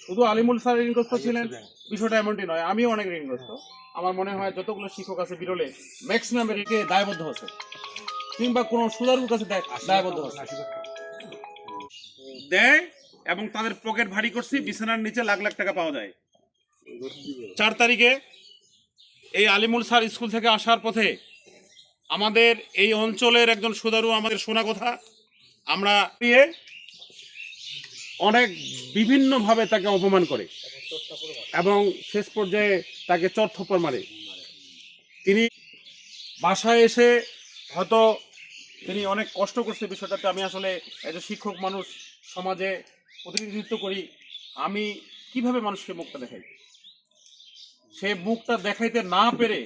শুধু আলিমুল স্যার ঋণগ্রস্ত ছিলেন বিষয়টা এমনটি নয় আমিও অনেক ঋণগ্রস্ত। আমার মনে হয় যতগুলো শিক্ষক আছে বিরলে ম্যাক্সিমাম এটিকে দায়বদ্ধ হচ্ছে কিংবা কোনো সুদারুর কাছে দায়- দায়বদ্ধ হচ্ছে দেয় এবং তাদের পকেট ভারী করছি বিছানার নিচে লাখ লাখ টাকা পাওয়া যায়। চার তারিখে এই আলিমুল স্যার স্কুল থেকে আসার পথে আমাদের এই অঞ্চলের একজন সুদারু আমাদের শোনা কথা। আমরা পেয়ে অনেক বিভিন্নভাবে তাকে অপমান করে এবং শেষ পর্যায়ে তাকে চর্থপর মারে। তিনি বাসায় এসে হয়তো তিনি অনেক কষ্ট করছে বিষয়টাতে। আমি আসলে একজন শিক্ষক মানুষ, সমাজে প্রতিনিধিত্ব করি। আমি কীভাবে মানুষকে মুখটা দেখাই? সে মুখটা দেখাইতে না পেরে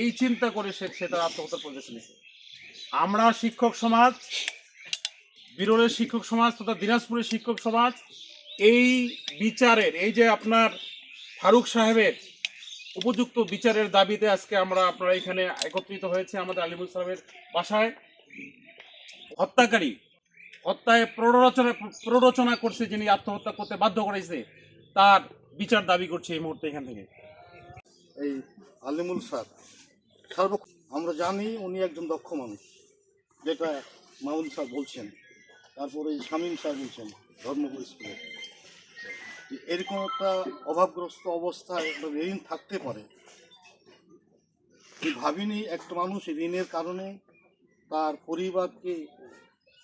এই চিন্তা করে সে সে তার আত্মহত্যার পর্যায়ে আমরা শিক্ষক সমাজ বিরলের শিক্ষক সমাজ তথা দিনাজপুরের শিক্ষক সমাজ, এই বিচারের, এই যে আপনার ফারুক সাহেবের উপযুক্ত বিচারের দাবিতে আজকে আমরা আপনারা এখানে একত্রিত হয়েছে আমাদের আলিমুল সাহেবের বাসায়। হত্যাকারী, হত্যায় প্ররোচনা প্ররোচনা করছে যিনি আত্মহত্যা করতে বাধ্য করেছে, তার বিচার দাবি করছে এই মুহূর্তে এখান থেকে। এই আলিমুল স্যার আমরা জানি উনি একজন দক্ষ মানুষ, যেটা মামুন স্যার বলছেন। তারপরে শামীম স্যার বলছেন ধর্মপুর স্কুলে। এরকম একটা অভাবগ্রস্ত অবস্থায় একটা ঋণ থাকতে পারে। ভাবিনি একটা মানুষ ঋণের কারণে তার পরিবারকে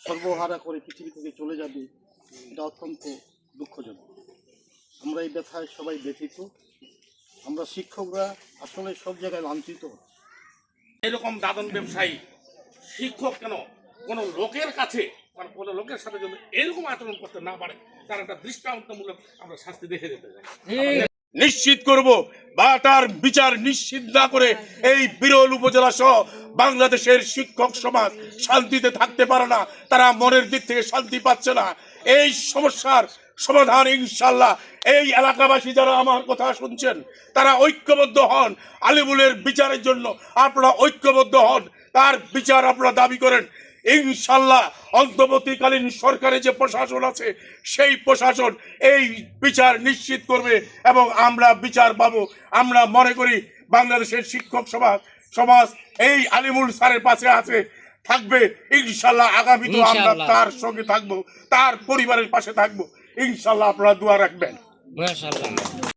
সর্বহারা করে পৃথিবী থেকে চলে যাবে, এটা অত্যন্ত দুঃখজনক। আমরা এই ব্যথায় সবাই ব্যথিত। আমরা শিক্ষকরা আসলে সব জায়গায় লাঞ্ছিত। এরকম দাদন ব্যবসায়ী, শিক্ষক কেন? কোনো লোকের কাছে লোকের সাথে যদি এরকম আচরণ করতে না পারে তার একটা দৃষ্টান্তমূলক আমরা শাস্তি দেখে দিতে চাই। নিশ্চিত করব বা তার বিচার নিশ্চিত না করে এই বিরল উপজেলা সহ বাংলাদেশের শিক্ষক সমাজ শান্তিতে থাকতে পারে না তারা মনের দিক থেকে শান্তি পাচ্ছে না। এই সমস্যার সমাধান ইনশাল্লাহ এই এলাকাবাসী যারা আমার কথা শুনছেন তারা ঐক্যবদ্ধ হন আলিমুলের বিচারের জন্য। আপনারা ঐক্যবদ্ধ হন তার বিচার আপনারা দাবি করেন। ইনশাল্লাহ অন্তর্বর্তীকালীন সরকারের যে প্রশাসন আছে সেই প্রশাসন এই বিচার নিশ্চিত করবে এবং আমরা বিচার পাবো। আমরা মনে করি বাংলাদেশের শিক্ষক সমাজ সমাজ এই আলিমুল স্যারের পাশে আছে থাকবে। ইনশাল্লাহ আগামীতে আমরা তার সঙ্গে থাকব তার পরিবারের পাশে থাকব। ইনশাল্লাহ আপনারা দোয়া রাখবেন।